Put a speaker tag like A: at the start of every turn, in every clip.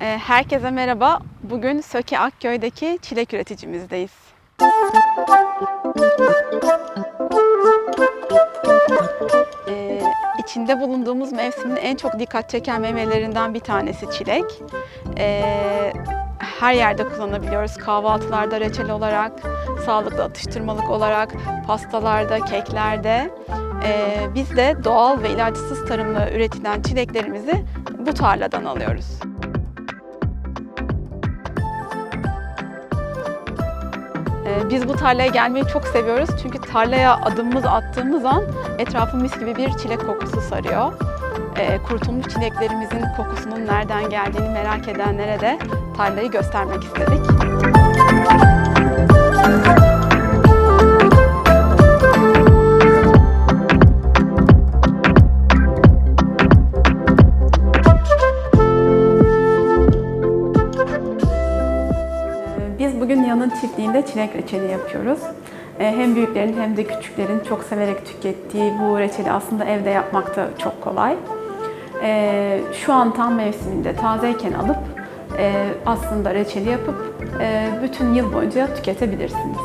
A: Ee, Herkese merhaba. Bugün Söke Akköy'deki çilek üreticimizdeyiz. Ee, içinde bulunduğumuz mevsimin en çok dikkat çeken meyvelerinden bir tanesi çilek. Ee, her yerde kullanabiliyoruz. Kahvaltılarda reçel olarak, sağlıklı atıştırmalık olarak, pastalarda, keklerde. Ee, biz de doğal ve ilaçsız tarımla üretilen çileklerimizi bu tarladan alıyoruz. Biz bu tarlaya gelmeyi çok seviyoruz çünkü tarlaya adımımız attığımız an etrafı mis gibi bir çilek kokusu sarıyor. Ee, Kurutulmuş çileklerimizin kokusunun nereden geldiğini merak edenlere de tarlayı göstermek istedik. Ee, bugün Yan'ın çiftliğinde çilek reçeli yapıyoruz. Ee, Hem büyüklerin hem de küçüklerin çok severek tükettiği bu reçeli aslında evde yapmak da çok kolay. Ee, Şu an tam mevsiminde tazeyken alıp e, aslında reçeli yapıp e, bütün yıl boyunca tüketebilirsiniz.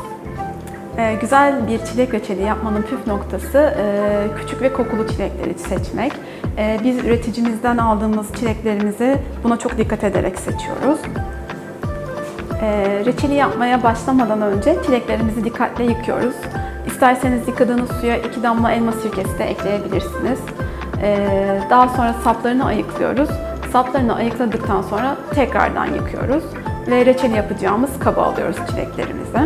A: Ee, Güzel bir çilek reçeli yapmanın püf noktası e, küçük ve kokulu çilekleri seçmek. Biz üreticimizden aldığımız çileklerimizi buna çok dikkat ederek seçiyoruz. Ee, reçeli yapmaya başlamadan önce çileklerimizi dikkatle yıkıyoruz. İsterseniz yıkadığınız suya iki damla elma sirkesi de ekleyebilirsiniz. Ee, daha sonra saplarını ayıklıyoruz. Saplarını ayıkladıktan sonra tekrardan yıkıyoruz. Ve reçeli yapacağımız kaba alıyoruz çileklerimizi.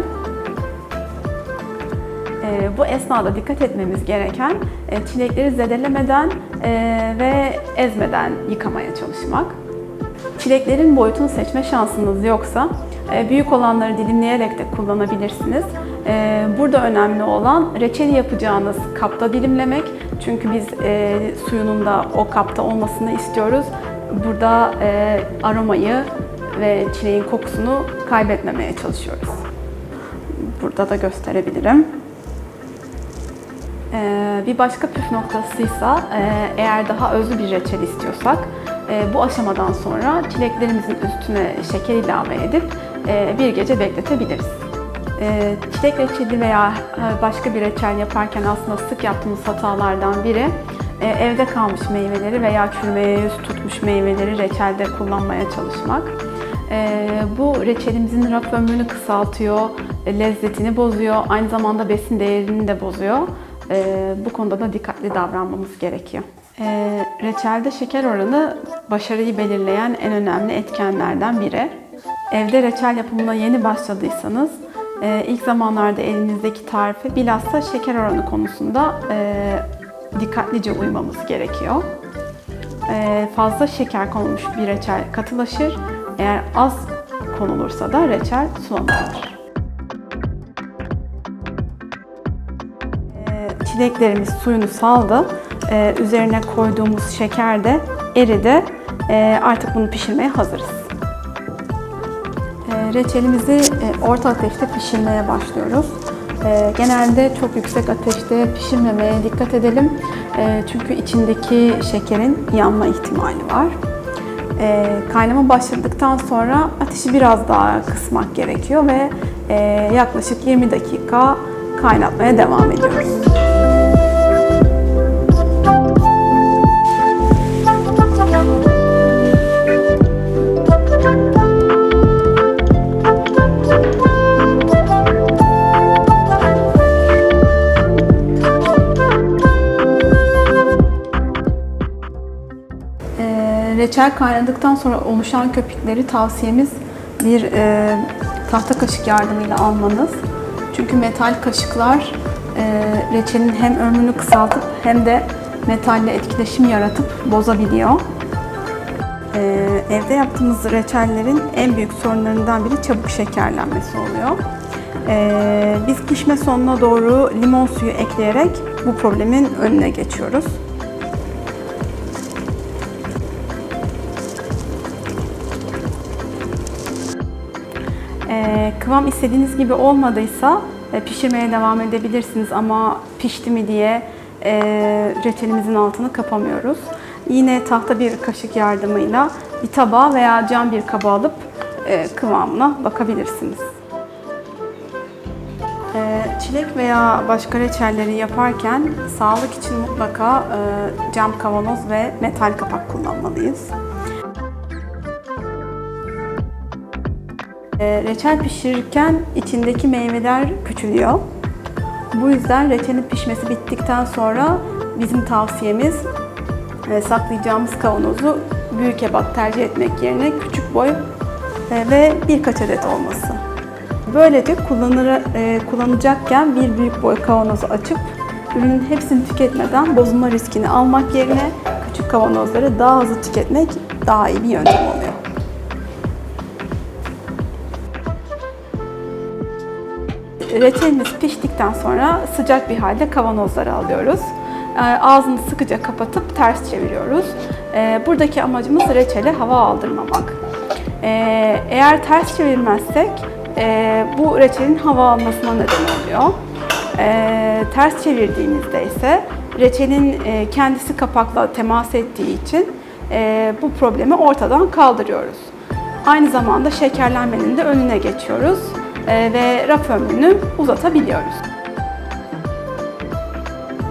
A: Ee, bu esnada dikkat etmemiz gereken e, çilekleri zedelemeden e, ve ezmeden yıkamaya çalışmak. Çileklerin boyutunu seçme şansınız yoksa e, büyük olanları dilimleyerek de kullanabilirsiniz. E, Burada önemli olan reçeli yapacağınız kapta dilimlemek. Çünkü biz e, suyunun da o kapta olmasını istiyoruz. Burada aromayı ve çileğin kokusunu kaybetmemeye çalışıyoruz. Burada da gösterebilirim. Bir başka püf noktasıysa eğer daha özlü bir reçel istiyorsak bu aşamadan sonra çileklerimizin üstüne şeker ilave edip e, bir gece bekletebiliriz. E, Çilek reçeli veya e, başka bir reçel yaparken aslında sık yaptığımız hatalardan biri e, evde kalmış meyveleri veya çürümeye yüz tutmuş meyveleri reçelde kullanmaya çalışmak. Ee, bu reçelimizin raf ömrünü kısaltıyor, lezzetini bozuyor, aynı zamanda besin değerini de bozuyor. Ee, bu konuda da dikkatli davranmamız gerekiyor. Ee, reçelde şeker oranı başarıyı belirleyen en önemli etkenlerden biri. Evde reçel yapımına yeni başladıysanız e, ilk zamanlarda elinizdeki tarife bilhassa şeker oranı konusunda e, dikkatlice uymamız gerekiyor. Ee, fazla şeker konulmuş bir reçel katılaşır. Eğer az konulursa da reçel sulanır. Ee, Çileklerimiz suyunu saldı. Ee, Üzerine koyduğumuz şeker de eridi. Ee, Artık bunu pişirmeye hazırız. Ee, Reçelimizi e, orta ateşte pişirmeye başlıyoruz. Ee, Genelde çok yüksek ateşte pişirmemeye dikkat edelim. Ee, Çünkü içindeki şekerin yanma ihtimali var. Ee, Kaynama başladıktan sonra ateşi biraz daha kısmak gerekiyor ve e, yaklaşık 20 dakika kaynatmaya devam ediyoruz. Reçel kaynadıktan sonra oluşan köpükleri tavsiyemiz bir e, tahta kaşık yardımıyla almanız. Çünkü metal kaşıklar e, reçelin hem ömrünü kısaltıp hem de metalle etkileşim yaratıp bozabiliyor. Ee, evde yaptığımız reçellerin en büyük sorunlarından biri çabuk şekerlenmesi oluyor. Ee, biz pişme sonuna doğru limon suyu ekleyerek bu problemin önüne geçiyoruz. Kıvam istediğiniz gibi olmadıysa e, pişirmeye devam edebilirsiniz ama pişti mi diye e, reçelimizin altını kapamıyoruz. Yine tahta bir kaşık yardımıyla bir tabağa veya cam bir kaba alıp e, kıvamına bakabilirsiniz. Çilek veya başka reçelleri yaparken sağlık için mutlaka cam kavanoz ve metal kapak kullanmalıyız. Reçel pişirirken içindeki meyveler küçülüyor. Bu yüzden reçelin pişmesi bittikten sonra bizim tavsiyemiz e, saklayacağımız kavanozu büyük ebat tercih etmek yerine küçük boy e, ve birkaç adet olması. Böylece kullanır, e, kullanacakken bir büyük boy kavanozu açıp ürünün hepsini tüketmeden bozulma riskini almak yerine küçük kavanozları daha hızlı tüketmek daha iyi bir yöntem oluyor. Reçelimiz piştikten sonra sıcak bir halde kavanozlara alıyoruz. Ee, Ağzını sıkıca kapatıp ters çeviriyoruz. Ee, Buradaki amacımız reçele hava aldırmamak. Ee, Eğer ters çevirmezsek e, bu reçelin hava almasına neden oluyor. Ters çevirdiğimizde ise reçelin e, kendisi kapakla temas ettiği için e, bu problemi ortadan kaldırıyoruz. Aynı zamanda şekerlenmenin de önüne geçiyoruz ve raf ömrünü uzatabiliyoruz.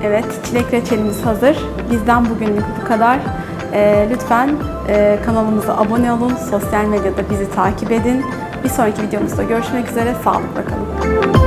A: Evet, çilek reçelimiz hazır. Bizden bugünlük bu kadar. E, lütfen e, kanalımıza abone olun, sosyal medyada bizi takip edin. Bir sonraki videomuzda görüşmek üzere, sağlıkla kalın.